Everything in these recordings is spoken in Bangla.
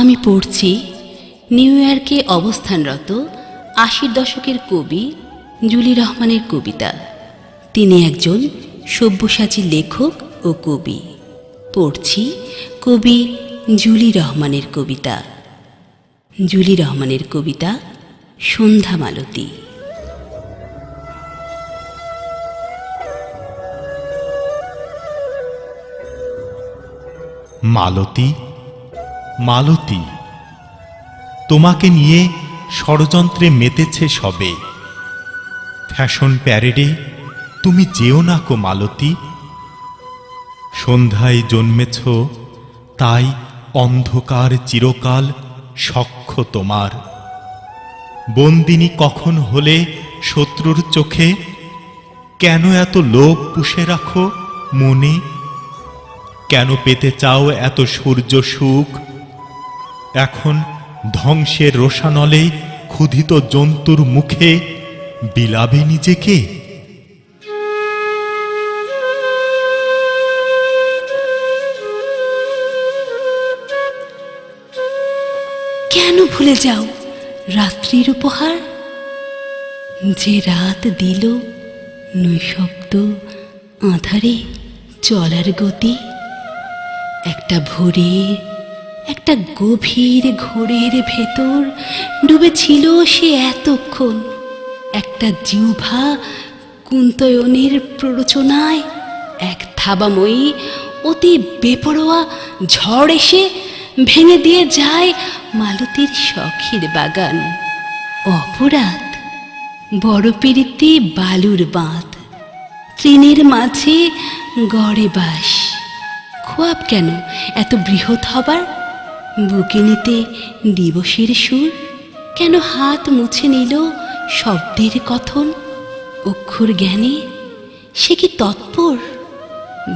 আমি পড়ছি নিউ ইয়র্কে অবস্থানরত আশির দশকের কবি জুলি রহমানের কবিতা। তিনি একজন সব্যসাচী লেখক ও কবি। পড়ছি কবি জুলি রহমানের কবিতা। জুলি রহমানের কবিতা সন্ধ্যা মালতী। মালতী মালতী। তোমাকে নিয়ে ষড়যন্ত্রে মেতেছে সবে। ফ্যাশন প্যারেডে তুমি যেও না কো মালতী। সন্ধ্যায় জন্মেছ, তাই অন্ধকার চিরকাল সখ্য তোমার। বন্দিনী কখন হলে শত্রুর চোখে? কেন এত লোভ পুষে রাখো মনে? কেন পেতে চাও এত সূর্য সুখ? এখন ধ্বংসের রোষানলে ক্ষুধিত জন্তুর মুখে বিলাবে নিজেকে। কেন ভুলে যাও রাত্রির উপহার? যে রাত দিল নৈশব্দ আধারে চলার গতি। একটা ভোরের একটা গভীর ঘোরের ভেতর ডুবেছিল সে এতক্ষণ। একটা জিহ্বা কুন্তয়নের প্ররোচনায় এক থাবাময়ী অতি বেপরোয়া ঝড় এসে ভেঙে দিয়ে যায় মালতীর শখের বাগান। অপরাধ, বড় পিড়িতে বালুর বাঁধ, তৃণের মাঝে গড়ে বাস খোয়াব কেন? এত বৃহৎ হবার বুকে নিতে দিবসের সুর? কেন হাত মুছে নিল শব্দের কথন? অক্ষর জ্ঞানে সে কি তৎপর?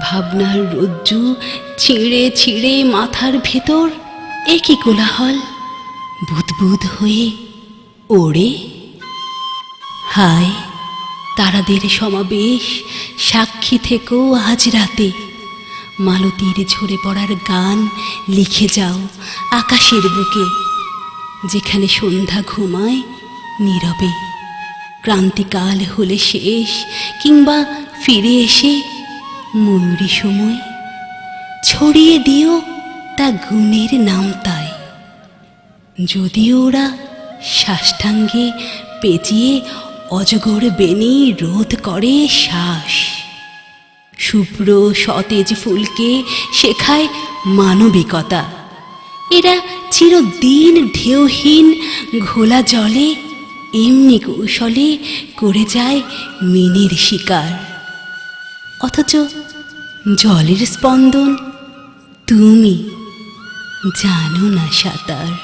ভাবনার রজ্জু ছিঁড়ে ছিঁড়ে মাথার ভেতর এ কি কোলাহল? বুদবুদ হয়ে ওড়ে? হায়, তারাদের সমাবেশ সাক্ষী থেকেও আজ রাতে। মালতীর ঝরে পড়ার গান লিখে যাও আকাশের বুকে, যেখানে সন্ধ্যা ঘুমায় নীরবে। ক্রান্তিকাল হলে শেষ, কিংবা ফিরে এসে ময়ূরী সময়। ছড়িয়ে দিও তা গুণের নাম তাই। যদিও ওরা সাষ্টাঙ্গে পেঁচিয়ে অজগর বেনি রোধ করে শ্বাস শুভ্র সতেজ ফুলকে শেখায় মানবিকতা। এরা চিরদিন ঢেউহীন, ঘোলা জলে, এমনি কৌশলে করে যায় মিনের শিকার। অথচ জলের স্পন্দন তুমি জানো না সাঁতার।